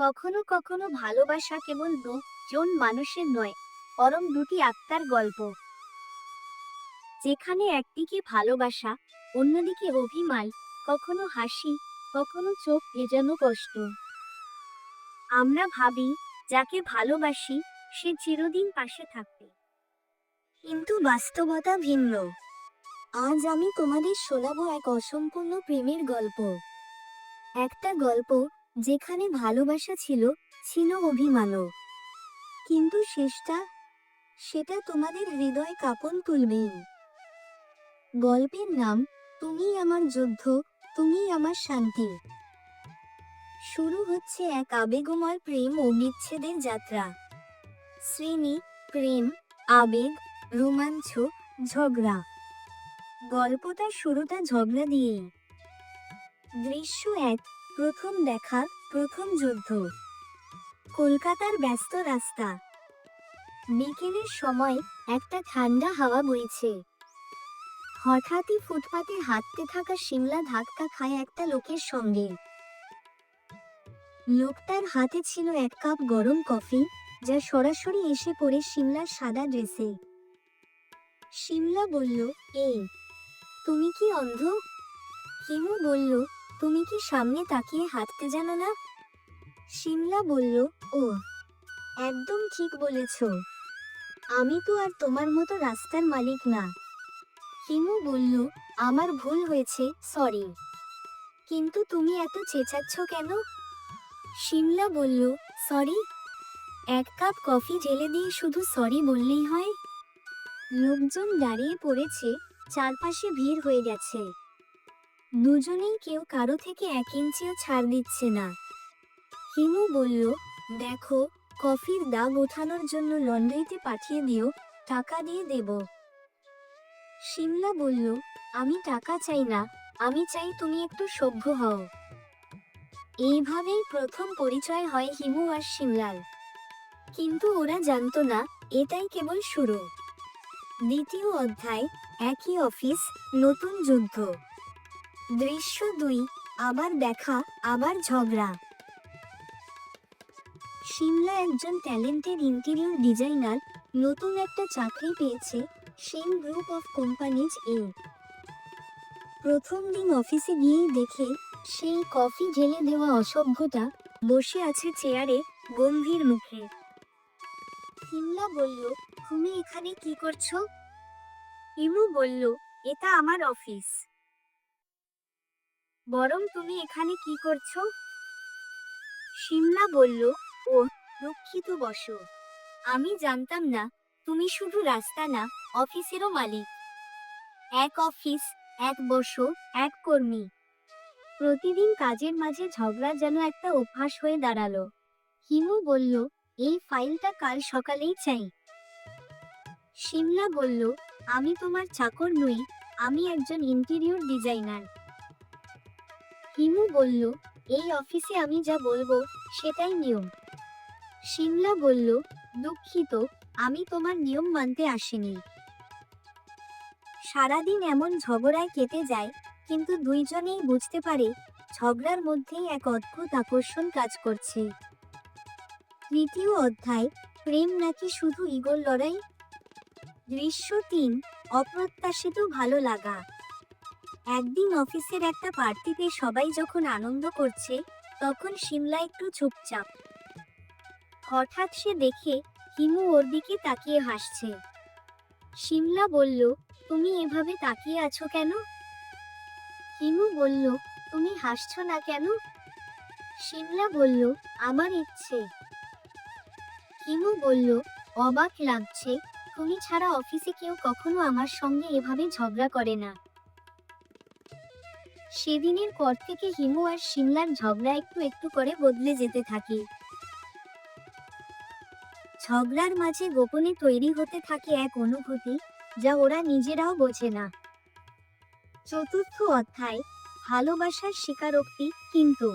কখনো কখনো ভালোবাসা কেবল দুজন মানুষের নয়, বরং দুটি আত্মার গল্প। যেখানে একদিকে ভালোবাসা, অন্যদিকে অভিমান, কখনো হাসি, কখনো চোখ ভেজানো কষ্ট। আমরা ভাবি, যাকে ভালোবাসি, সে চিরদিন পাশে থাকবে। কিন্তু বাস্তবতা ভিন্ন। আজ আমি তোমাদের শোনাবো এক অসম্পূর্ণ প্রেমের গল্প। একটা গল্প যেখানে ভালোবাসা ছিল ছিল অভিমানও। কিন্তু শেষটা, সেটা তোমাদের হৃদয় কাঁপন তুলবেই। গল্পের নাম, তুমি আমার যুদ্ধ, তুমি আমার শান্তি। শুরু হচ্ছে এক আবেগময় প্রেম ও বিচ্ছেদের যাত্রা। শ্রেণি, প্রেম, আবেগ, রোমাঞ্চ, ঝগড়া। গল্পটা শুরুটা ঝগড়া দিয়েই। দৃশ্য এক প্রথম দেখা, প্রথম যুদ্ধ। কলকাতার ব্যস্ত রাস্তা। বিকেলের সময় একটা ঠান্ডা হাওয়া বইছে। হঠাৎই ফুটপাতে হাঁটতে থাকা শিমলা ধাক্কা খায় একটা লোকের সঙ্গে। লোকটার হাতে ছিল এক কাপ গরম কফি, যা সরাসরি এসে পড়ে শিমলার সাদা ড্রেসে। শিমলা বলল, এই, তুমি কি অন্ধ? হিমু বলল তুমি কি সামনে তাকিয়ে হাঁটতে জানো না? শিমলা বলল, ও, একদম ঠিক বলেছ। আমি তো আর তোমার মতো রাস্তার মালিক না। হিমু বলল, আমার ভুল হয়েছে, সরি। কিন্তু তুমি এত চেঁচাচ্ছ কেন? শিমলা বলল, সরি, এক কাপ কফি জেলে দিয়ে শুধু সরি বললেই হয়। লোকজন দাঁড়িয়ে পড়েছে, চারপাশে ভিড় হয়ে গেছে। দুজনেই কেউ কারও থেকে এক ইঞ্চিও ছাড় দিচ্ছে না। হিমু বলল, দেখো, কফির দাগ ওঠানোর জন্য লন্ড্রিতে পাঠিয়ে দিও, টাকা দিয়ে দেব। শিমলা বলল, আমি টাকা চাই না, আমি চাই তুমি একটু সভ্য হও। এইভাবেই প্রথম পরিচয় হয় হিমু আর শিমলার কিন্তু ওরা জানতো না, এটাই কেবল শুরু। দ্বিতীয় অধ্যায়, একই অফিস, নতুন যুদ্ধ। দৃশ্য দুই, আবার দেখা, আবার ঝগড়া। শিমলা একজন ট্যালেন্টেড ইন্টেরিয়র ডিজাইনার নতুন একটা চাকরি পেয়েছে সেন গ্রুপ অফ কোম্পানিজ এ। প্রথম দিন অফিসে গিয়েই দেখে, সেই কফি ঢেলে দেওয়া অসভ্যতা, বসে আছে চেয়ারে গম্ভীর মুখে। শিমলা বলল, তুমি এখানে কি করছ? ইমু বলল, এটা আমার অফিস বরং তুমি এখানে কি করছ? শিমলা বলল ও দুঃখিত বসো। আমি জানতাম না, তুমি শুধু রাস্তা না, অফিসেরও মালিক। এক অফিস, এক বসো, এক কর্মী। প্রতিদিন কাজের মাঝে ঝগড়া যেন একটা অভ্যাস হয়ে দাঁড়াল। হিমু বলল, এই ফাইলটা কাল সকালেই চাই। শিমলা বলল, আমি তোমার চাকর নই, আমি একজন ইন্টেরিয়র ডিজাইনার। হিমু বলল, এই অফিসে আমি যা বলব, সেটাই নিয়ম। শিমলা বলল, দুঃখিত, আমি তোমার নিয়ম মানতে আসিনি। সারাদিন এমন ঝগড়ায় কেটে যায়, কিন্তু দুইজনেই বুঝতে পারে ঝগড়ার মধ্যেই এক অদ্ভুত আকর্ষণ কাজ করছে। তৃতীয় অধ্যায়, প্রেম নাকি শুধু ইগোর লড়াই? দৃশ্য তিন, অপ্রত্যাশিত ভালো লাগা। একদিন অফিসের একটা পার্টিতে সবাই যখন আনন্দ করছে, তখন শিমলা একটু চুপচাপ। হঠাৎ সে দেখে হিমু ওর দিকে তাকিয়ে হাসছে। শিমলা বলল, তুমি এভাবে তাকিয়ে আছো কেন? হিমু বলল, তুমি হাসছো না কেন? শিমলা বলল, আমার ইচ্ছে। হিমু বলল, অবাক লাগছে। তুমি ছাড়া অফিসে কেউ কখনো আমার সঙ্গে এভাবে ঝগড়া করে না। সেদিনের পর থেকে হিমু আর শিমলার ঝগড়া একটু একটু করে বদলে যেতে থাকে। ঝগড়ার মাঝে গোপনে তৈরি হতে থাকে এক অনুভূতি যা ওরা নিজেরাও বোঝে না। চতুর্থ অধ্যায়, ভালোবাসার স্বীকারোক্তি কিন্তু।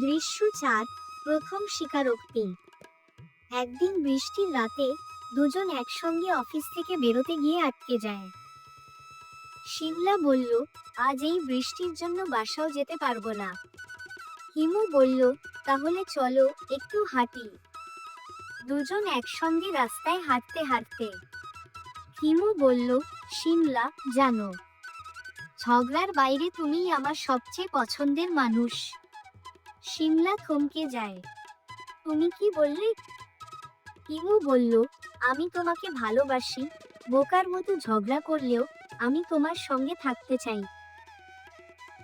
দৃশ্য চার, প্রথম স্বীকারোক্তি। একদিন বৃষ্টির রাতে দুজন একসঙ্গে অফিস থেকে বেরোতে গিয়ে আটকে যায়। শিমলা বলল, আজ এই বৃষ্টির জন্য বাসাও যেতে পারব না। হিমু বলল, তাহলে চলো একটু হাঁটি। দুজন একসঙ্গে রাস্তায় হাঁটতে হাঁটতে হিমু বলল, শিমলা, জানো, ঝগড়ার বাইরে তুমিই আমার সবচেয়ে পছন্দের মানুষ। শিমলা থমকে যায়, তুমি কি বললে? হিমু বলল, আমি তোমাকে ভালোবাসি, বোকার মতো ঝগড়া করলেও আমি তোমার সঙ্গে থাকতে চাই।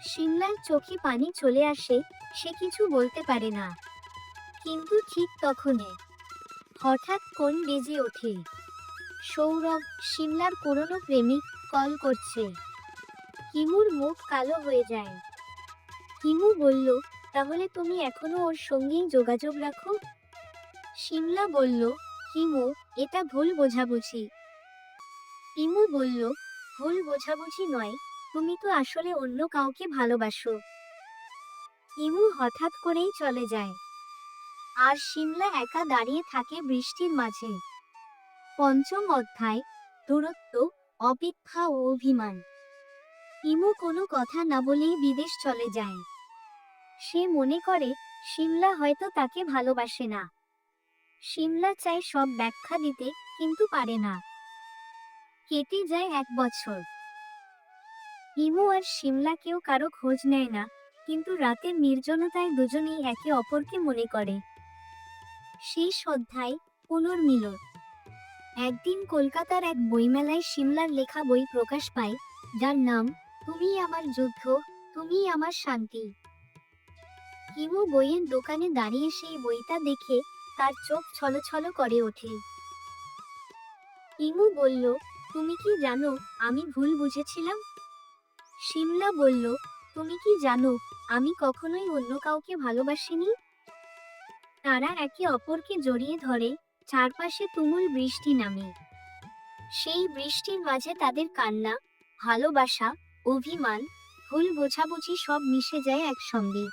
শিমলার চোখে পানি চলে আসে, সে কিছু বলতে পারে না। কিন্তু ঠিক তখনই, হঠাৎ কোন বেজে ওঠে। সৌরভ শিমলার পুরনো প্রেমিক কল করছে। হিমুর মুখ কালো হয়ে যায়। হিমু বলল, তাহলে তুমি এখনও ওর সঙ্গেই যোগাযোগ রাখো? শিমলা বলল হিমু এটা ভুল বোঝাবুঝি। হিমু বলল ভুল বোঝাবুঝি নয়, তুমি তো আসলে অন্য কাউকে ভালোবাসো। ইমু হঠাৎ করেই চলে যায়। আর শিমলা একা দাঁড়িয়ে থাকে বৃষ্টির মাঝে। পঞ্চম অধ্যায়, দূরত্ব, অপেক্ষা ও অভিমান। ইমু কোনো কথা না বলেই বিদেশ চলে যায়। সে মনে করে শিমলা হয়তো তাকে ভালোবাসে না। শিমলা চায় সব ব্যাখ্যা দিতে, কিন্তু পারে না। কেটে যায় এক বছর। হিমু আর শিমলা কেউ কারও খোঁজ নেয় না, কিন্তু রাতের নির্জনতায় দুজনেই একে অপরকে মনে করে। শেষ অধ্যায় পুনর্মিলন একদিন কলকাতার এক বইমেলায় শিমলার লেখা বই প্রকাশ পায়, যার নাম তুমি আমার যুদ্ধ তুমি আমার শান্তি। হিমু বইয়ের দোকানে দাঁড়িয়ে সেই বইটা দেখে তার চোখ ছলছল করে ওঠে। হিমু বলল তুমি কি জানো আমি ভুল বুঝেছিলাম? শিমলা বলল, তুমি কি জানো আমি কখনোই অন্য কাউকে ভালোবাসিনি? তারা একে অপরকে জড়িয়ে ধরে চারপাশে তুমুল বৃষ্টি নামে। সেই বৃষ্টির মাঝে তাদের কান্না, ভালোবাসা, অভিমান, ভুল বোঝাবুঝি সব মিশে যায় একসঙ্গে।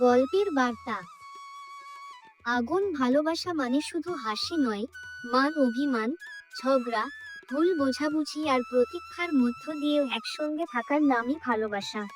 গল্পের বার্তা। আগুন ভালোবাসা মানে শুধু হাসি নয়, মান অভিমান ঝগড়া ভুল বোঝাবুঝি আর প্রতীক্ষার মধ্য দিয়ে একসঙ্গে থাকার নামই ভালোবাসা।